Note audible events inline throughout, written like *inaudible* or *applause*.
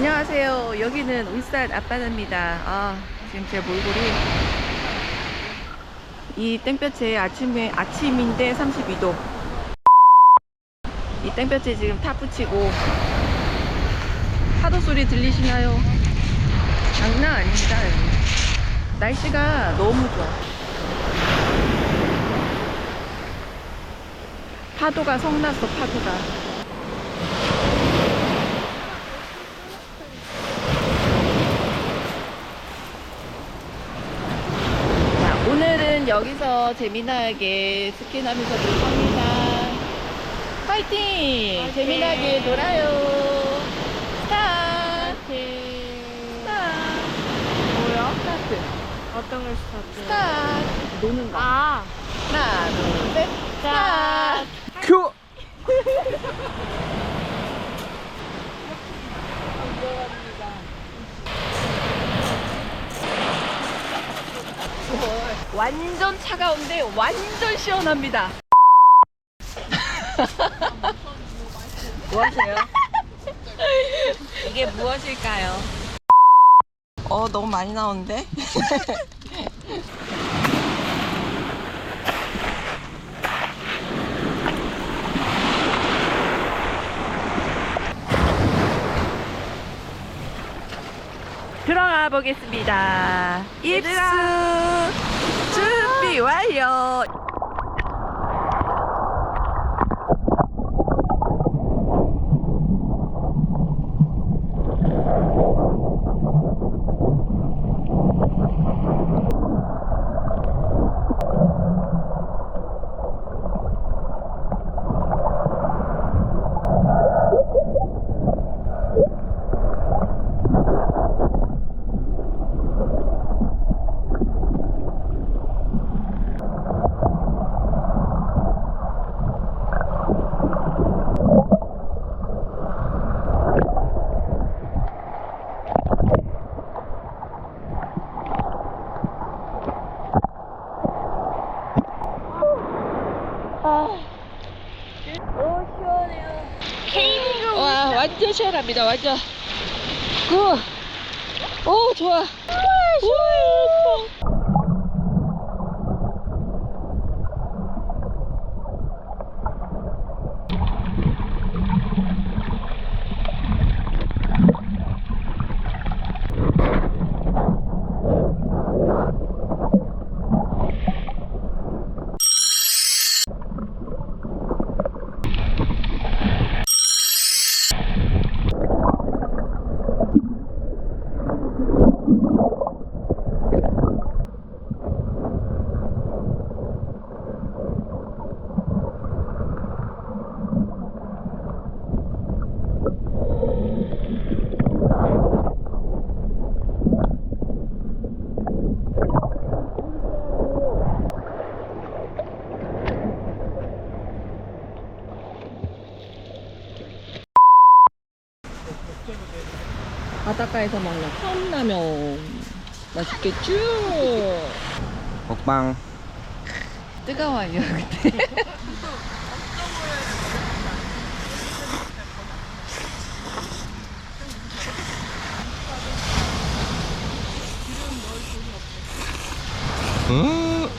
안녕하세요. 여기는 울산 앞바다입니다. 아, 지금 제 몰골이 이 땡볕에 아침에 아침인데 32도. 이 땡볕에 지금 탑 붙이고 파도 소리 들리시나요? 장난 아닙니다. 날씨가 너무 좋아. 파도가 성났어, 파도가. 자, 오늘은 여기서 재미나게 스킨하면서 놀 겁니다. 파이팅! 재미나게 놀아요. 스타트! 스타트! 뭐야? 스타트! 어떤 걸 스타트? 스타트! 노는 거. 아, 하나, 둘, 셋. 자, 스타트! 큐! 완전 차가운데 완전 시원합니다. *laughs* 뭐 하세요? 이게 무엇일까요? 어, 너무 많이 나오는데? *laughs* 들어가 보겠습니다. 입수 준비 와 완전. 굿. 오 좋아. 시원해 바닷가에서 먹는 컵라면 맛있겠죠? 먹방. 뜨거워요 그때. 음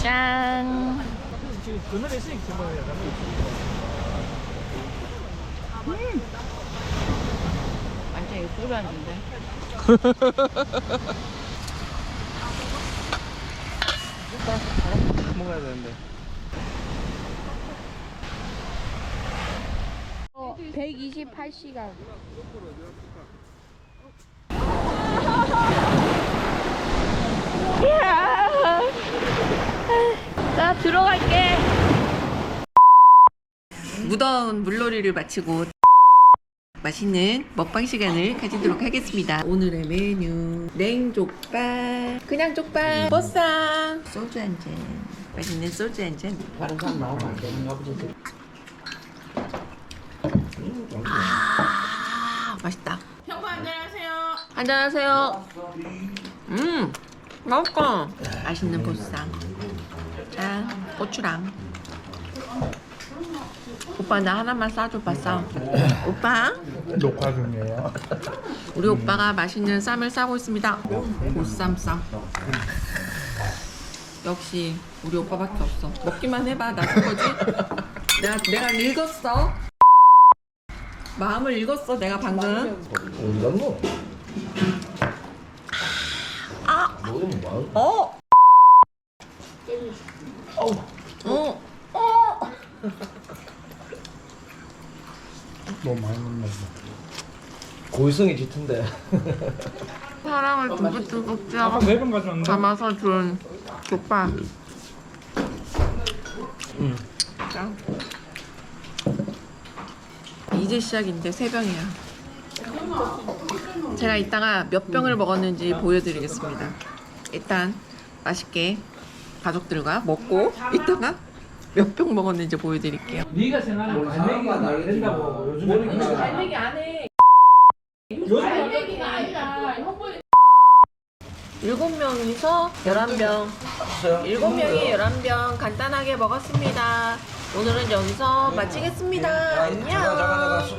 짠. 완전 이거 소리 안는데 먹어야 되는데 128시간. 나 들어갈게. 무더운 물놀이를 마치고 맛있는 먹방 시간을 가지도록 하겠습니다. 오늘의 메뉴 냉족발, 그냥 족발, 보쌈, 소주 한 잔, 맛있는 소주 한 잔. 아 맛있다. 형부 한잔하세요. 한잔하세요. 음 맛있다. 맛있는 보쌈. 짠 고추랑. 오빠 나 하나만 싸줘 봐 싸. 오빠 녹화 중이에요. 우리 오빠가 맛있는 쌈을 싸고 있습니다. 보쌈 쌈. 역시 우리 오빠밖에 없어. 먹기만 해봐. 나 그거지? 내가 내가 읽었어. 마음을 읽었어. 내가 방금. 어디 갔노? 아, 뭐? 어. 어. 너무 많이 먹나 봐. 고의성이 짙은데. 사랑을 두고두고 짜 네번 가져왔는데. 담아서 준 족발. 응. 자. 이제 시작인데 세 병이야. 제가 이따가 몇 병을 먹었는지 보여드리겠습니다. 일단 맛있게 가족들과 먹고 이따가 몇 병 먹었는지 보여드릴게요. 네가 생각하는 갈매기가 안 된다고 요즘에 갈매기 안 해. 갈매기가 아니라 일곱 명이서 열한 병. 일곱 명이 열한 병 간단하게 먹었습니다. 오늘은 여기서 마치겠습니다. 안녕.